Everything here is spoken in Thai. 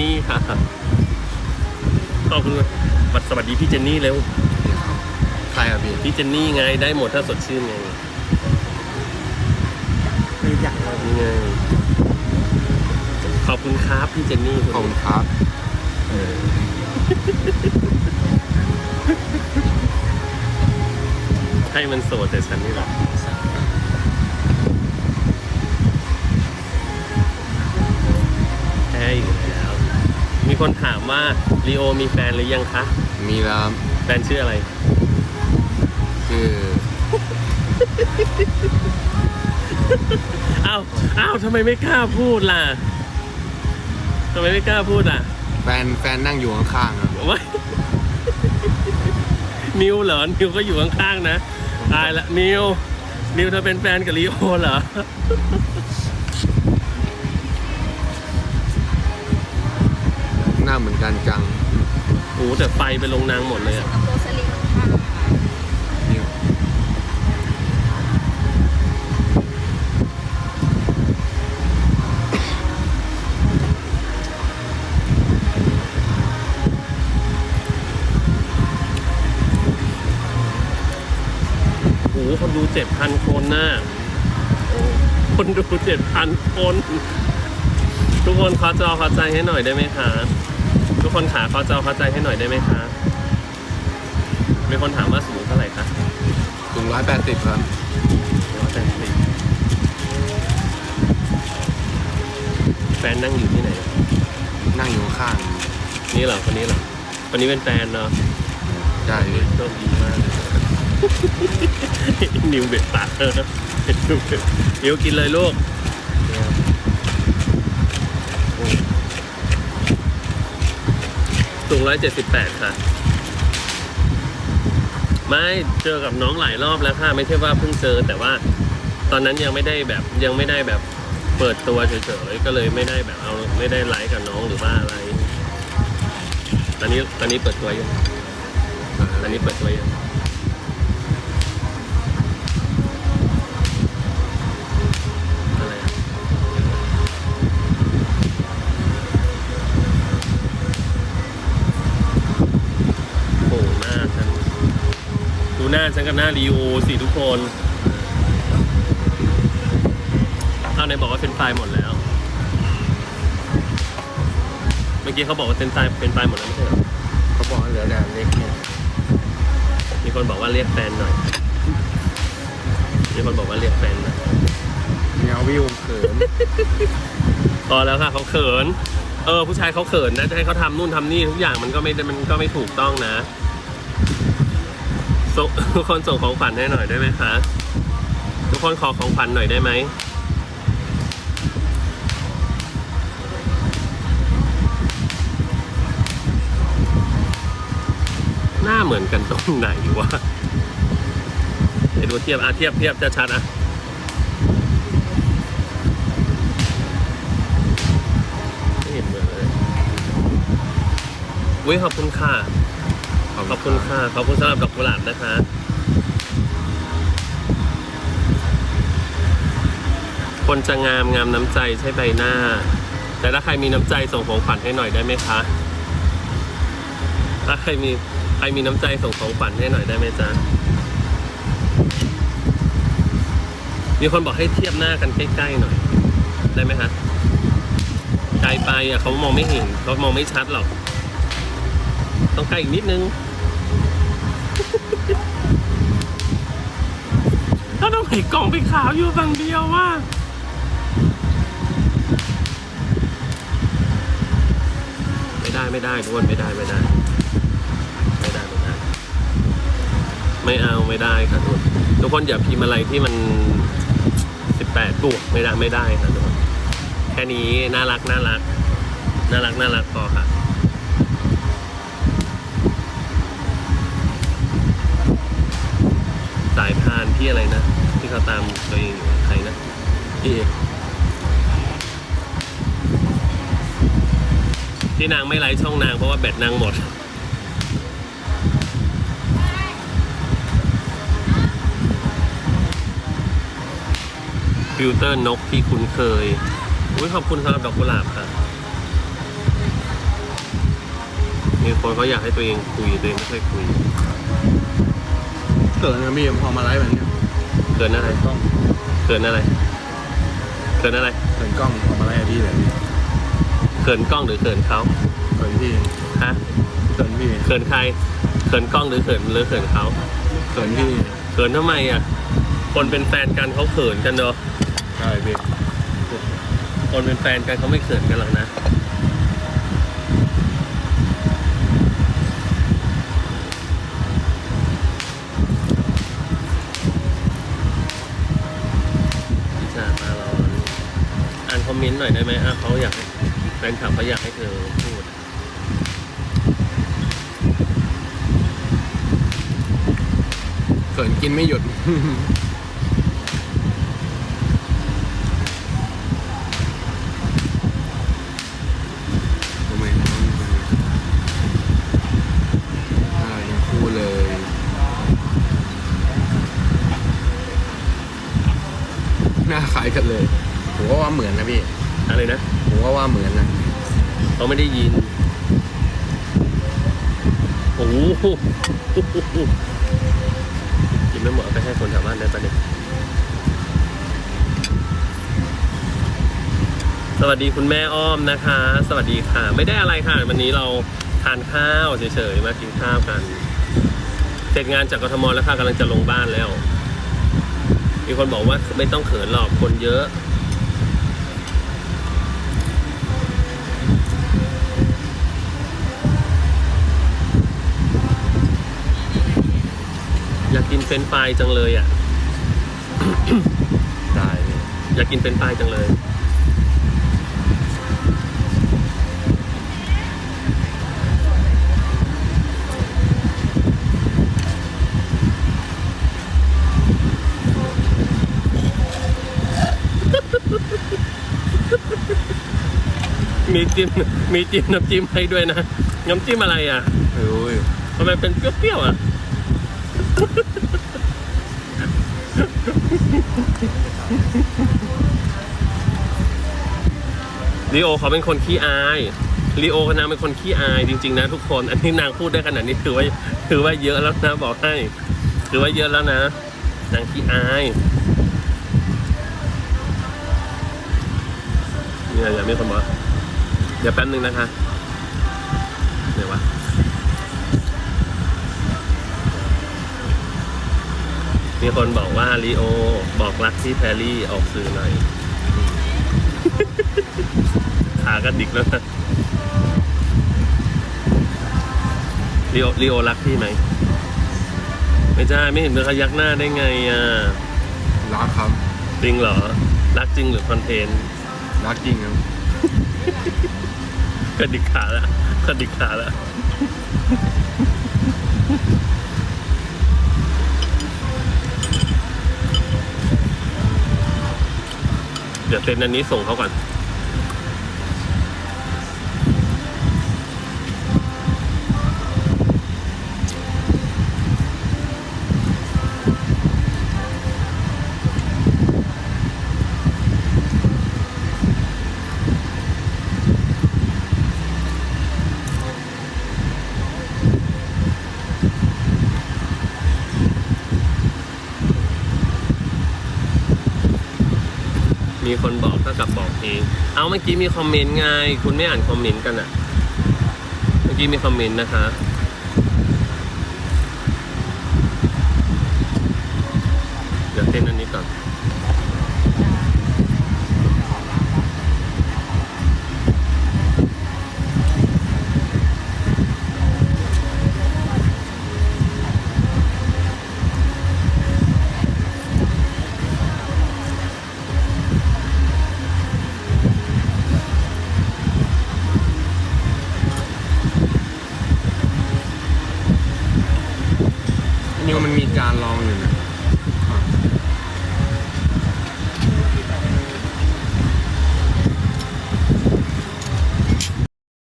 นี่ค่ะขอบคุณบัดสวัสดีพี่เจนนี่เร็วใครอะพี่พี่เจนนี่ไงได้หมดถ้าสดชื่นไงไม่อยากเลยนี่ไงขอบคุณครับพี่เจนนี่ขอบคุณครับให้มันโสดแต่ฉันนี่แหละ คนถามว่าลีโอมีแฟนหรือยังคะ มีแล้วแฟนชื่ออะไรคืออ้าวอ้าวทำไมไม่กล้าพูดล่ะทำไมไม่กล้าพูดอะแฟนแฟนนั่งอยู่ข้างๆครับว่านิวเหรอ นิวก็อยู่ข้างๆนะ ตายละ นิว นิวเธอเป็นแฟนกับลีโอเหรอ เหมือนกันจังโอ้แต่ไฟไปลงนางหมดเลยอะกับโรสลินค่ะนี่โอ้คนดูเจ็ดพันคนน่ะคนดูเจ็ดพันคน ทุกคนขอจอขอใจให้หน่อยได้ไหมคะ ทุกคนขาขอจอขอใจให้หน่อยได้ไหมคะมีคนถามว่าสูงเท่าไหร่คะสูงร้อยแปดสิบครับร้อยแปดสิบแฟนนั่งอยู่ที่ไหน นั่งอยู่ข้าง นี่เหรอคนนี้เหรอคนนี้เป็นแฟนเนาะๆใช่พี่โชคดีมากนิวเบ็ดปากเออนิวเบ็ดนิวกินเลยลูก สูง 178 ค่ะ ไม่เจอกับน้องหลายรอบแล้วค่ะไม่ใช่ว่าเพิ่งเจอ แต่ว่าตอนนั้นยังไม่ได้แบบยังไม่ได้แบบเปิดตัวเฉยๆก็เลยไม่ได้แบบเอาไม่ได้ไลฟ์กับน้องหรือว่าอะไร ตอนนี้ตอนนี้เปิดตัวยังตอนนี้เปิดตัวยัง หน้าฉันกับหน้ารีโอสิทุกคนเอาไหนบอกว่าเป็นไฟล์หมดแล้ว เมื่อกี้เขาบอกว่าเป็นไฟล์เป็นไฟล์หมดแล้วไม่ใช่เหรอเขาบอกว่าเหลือแต่เล็กเนี่ยมีคนบอกว่าเรียกแฟนหน่อย มีคนบอกว่าเรียกแฟนหน่อยเมียววิวเขินพอแล้วค่ะเขาเขิน เออ ผู้ชายเขาเขินนะจะให้เขาทำนู่นทำนี่ทุกอย่างมันก็ไม่ได้มันก็ไม่ถูกต้องนะ ส่งทุกคนส่งของขวัญให้หน่อยได้ไหมคะทุกคนขอของขวัญหน่อยได้ไหมหน้าเหมือนกันตรงไหนวะเดี๋ยวดูเทียบอะเทียบเทียบจะชัดอะไม่เห็นเหมือนเลยอุ้ยขอบคุณค่ะ ขอบคุณค่ะขอบคุณสำหรับดอกกุหลาบนะคะคนจะงามงามน้ำใจใช่ใบหน้า แต่ถ้าใครมีน้ำใจส่งของขวัญให้หน่อยได้ไหมคะ ถ้าใครมีใครมีน้ำใจส่งของขวัญให้หน่อยได้ไหมจ๊ะ มีคนบอกให้เทียบหน้ากันใกล้ๆหน่อย ได้ไหมคะไกลไปอะเขามองไม่เห็นเขามองไม่ชัดหรอก ต้องใกล้อีกนิดนึง ถ้าต้องไหนกล่องไปขาวอยู่ฝั่งเดียวว่าไม่ได้ไม่ได้ทุกคนไม่ได้ไม่ได้ ไม่ได้ไม่ได้ ไม่เอาไม่ได้ค่ะทุกคนทุกคนอย่าพิมพ์อะไรที่มันสิบแปดบวกไม่ได้ไม่ได้ค่ะทุกคนแค่นี้น่ารักน่ารักน่ารักน่ารักพอค่ะสายพานพี่อะไรนะ ที่เขาตามตัวเองอยู่ใครนะพี่เอกที่นางไม่ไลฟ์ช่องนางเพราะว่าแบตนางหมดฟิลเตอร์นกที่คุ้นเคยอุ้ยขอบคุณสำหรับดอกกุหลาบค่ะ มีคนเขาอยากให้ตัวเองคุยตัวเองไม่เคยคุยเกิดนะพี่พอมาไลฟ์แบบนี้ เขินอะไร กล้องเขินอะไรเขินอะไรเกิดกล้องพอมาไลฟ์กับพี่แบบนี้เขินกล้องหรือเขินเขาเกิดพี่ฮะเกิดพี่เขินใครเขินกล้องหรือเขินหรือเขินเขาเกิดพี่เขินทำไมอะ คนเป็นแฟนกันเขาเขินกันเนาะใช่พี่คนเป็นแฟนกันเขาไม่เขินกันหรอกนะ พิจารณาร้อนอ่านคอมเมนต์ หน่อยได้ไหมอะเขาอยากแฟนคลับเขาอยากให้เธอพูดเกิดกินไม่หยุด ทำไมน้องอ่ายังคู่เลย หน้าคล้ายกันเลย ผมก็ว่าเหมือนนะพี่ อะไรนะผมก็ว่าเหมือนนะเขาไม่ได้ยิน โอ้โหกินไม่หมดเอาไปให้คนแถวบ้านได้ปะเนี่ยสวัสดีคุณแม่อ้อมนะคะ สวัสดีค่ะ ไม่ได้อะไรค่ะ วันนี้เราทานข้าวเฉยๆมากินข้าวกัน เสร็จงานจากกทมแล้วค่ะกำลังจะลงบ้านแล้ว มีคนบอกว่าไม่ต้องเขินหรอกคนเยอะ อยากกิน เฟรนช์ฟรายจังเลยอะ ได้พี่อยากกินเฟรนช์ฟรายจังเลย มีจิ้ม มีจิ้มน้ำจิ้มให้ด้วยนะ น้ำจิ้มอะไรอะไม่รู้อยู่ทำไมเป็นเปรี้ยวๆอะ ลีโอเขาเป็นคนขี้อายลีโอนางเป็นคนขี้อายจริง ๆ นะ ทุกคน อันนี้นางพูดได้ขนาดนี้ถือว่าถือว่าเยอะแล้วนะบอกให้ถือว่าเยอะแล้วนะนางขี้อายเนี่ยอย่ามีคนบอกเดี๋ยวแป๊บนึงนะคะเดี๋ยววะ มีคนบอกว่าลีโอบอกรักที่แพรรี่ออกสื่อหน่อย ขากระดิกแล้วนะลีโอลีโอรักพี่ไหม ไม่ใช่ไม่เห็นเป็นขยักหน้าได้ไงอะ รักครับจริงเหรอ รักจริงหรือคอนเทนต์ รักจริงครับกระดิกขาละกระดิกขาละ เดี๋ยวเซ็นอันนี้ส่งเขาก่อน มีคนบอกเท่ากับบอกเองเอาเมื่อกี้มีคอมเมนต์ไงคุณไม่อ่านคอมเมนต์กันอะเมื่อกี้มีคอมเมนต์นะคะเดี๋ยวเต้นอันนี้ก่อน